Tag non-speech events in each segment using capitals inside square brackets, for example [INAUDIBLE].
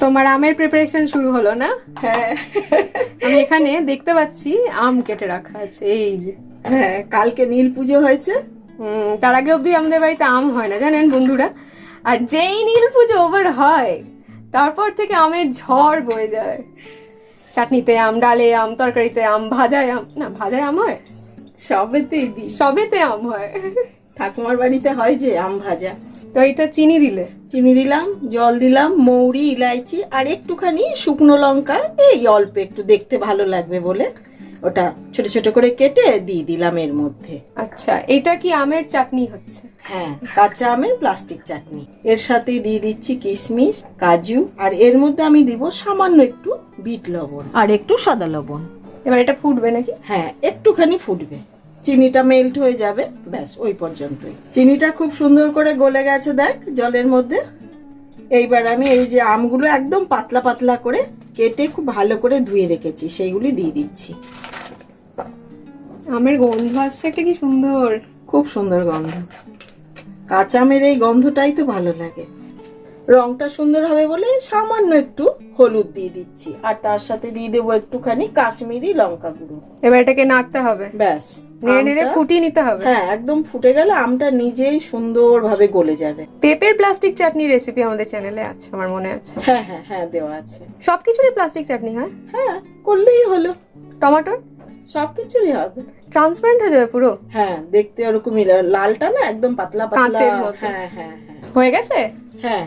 তোমার আমের প্রিপারেশন শুরু হলো না? হ্যাঁ। আমি এখানে দেখতে পাচ্ছি আম কেটে রাখা আছে এই যে। হ্যাঁ কালকে নীল পুজো হয়েছে। হুম, তার আগে অবধি আমাদের বাড়িতে আম হয় না জানেন বন্ধুরা? আর যেই নীল পুজো ওভার হয় তারপর থেকে আমের ঝড় বয়ে যায়। চাটনিতে আম ডালে আম তরকারিতে আম ভাজায় আম না ভাজায় আম হয়? সবেতেই দিই। সবেতে আম হয়। ঠাকুমার বাড়িতে হয় যে আম ভাজা। তো এটা চিনি দিলে? চিনি দিলাম জল দিলাম মৌরি ইলাইচি আর একটুখানি শুকনো লঙ্কা এই অল্প একটু দেখতে ভালো লাগবে বলে ওটা ছোট ছোট করে কেটে দিয়ে দিলাম এর মধ্যে। আচ্ছা এটা কি আমের চাটনি হচ্ছে? হ্যাঁ কাঁচা আমের প্লাস্টিক চাটনি। এর সাথে দিয়ে দিচ্ছি কিশমিশ কাজু আর এর মধ্যে আমি দিব সামান্য একটু বিট লবণ। আর একটু সাদা লবণ। এবার এটা ফুটবে নাকি? হ্যাঁ একটুখানি ফুটবে। চিনিটা মেল্ট হয়ে যাবে ব্যাস ওই পর্যন্তই। চিনিটা খুব সুন্দর করে গলে গেছে দেখ জলের মধ্যে। এইবার আমি এই যে আমগুলো একদম পাতলা পাতলা করে কেটে খুব ভালো করে ধুয়ে রেখেছি সেইগুলি দিয়ে দিচ্ছি। আমের গন্ধ আসছে একটা কি সুন্দর? খুব সুন্দর গন্ধ। কাঁচা আমের এই গন্ধটাই তো ভালো লাগে। রংটা সুন্দর হবে বলে সামান্য একটু হলুদ দিয়ে দিচ্ছি। আর তার সাথে দিয়ে দেবো একটুখানি কাশ্মীরি লঙ্কা গুঁড়ো। এবার এটাকে নাড়তে হবে। ব্যাস নেড়ে নেড়ে ফুটিয়ে নিতে হবে। হ্যাঁ একদম ফুটে গেলে আমটা নিজেই সুন্দরভাবে গলে যাবে। পেঁপের প্লাস্টিক চাটনি রেসিপি আমাদের চ্যানেলে আছে আমার মনে আছে। হ্যাঁ হ্যাঁ হ্যাঁ দেওয়া আছে। সবকিছুরই প্লাস্টিক চাটনি হয়? হ্যাঁ করলেই হলো। টমেটোর সবকিছুরই হবে। ট্রান্সপারেন্ট হয়ে যাবে পুরো? হ্যাঁ দেখতে ওরকমই লালটা না একদম পাতলা পাতলা। হ্যাঁ হ্যাঁ হ্যাঁ। হয়ে গেছে? হ্যাঁ।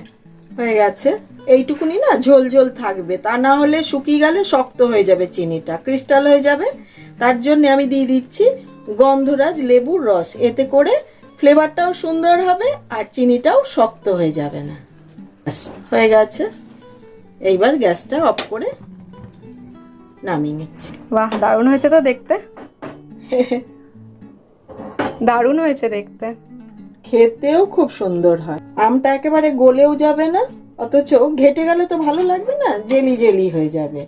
হয়ে গেছে। এইটুকুনি না ঝোল ঝোল থাকবে। তা না হলে শুকিয়ে গেলে শক্ত হয়ে যাবে চিনিটা ক্রিস্টাল হয়ে যাবে। তার জন্য আমি দিয়ে দিচ্ছি গন্ধরাজ লেবুর রস। এতে করে ফ্লেভারটাও সুন্দর হবে আর চিনিটাও শক্ত হয়ে যাবে না। হয়ে গেছে। এইবার গ্যাসটা অফ করে নামিয়ে নিচ্ছি। বাহ দারুণ হয়েছে তো দেখতে। [LAUGHS] দারুণ হয়েছে দেখতে। খেতেও খুব সুন্দর হয়। আমটা একেবারে গলেও যাবে না অথচ ঘেটে গেলে তো ভালো লাগবে না জেলি জেলি হয়ে যাবে।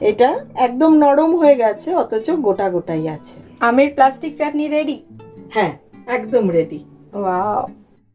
এটা একদম নরম হয়ে গেছে অথচ গোটা গোটাই আছে। আমের প্লাস্টিক চাটনি রেডি হ্যাঁ একদম রেডি ওয়াও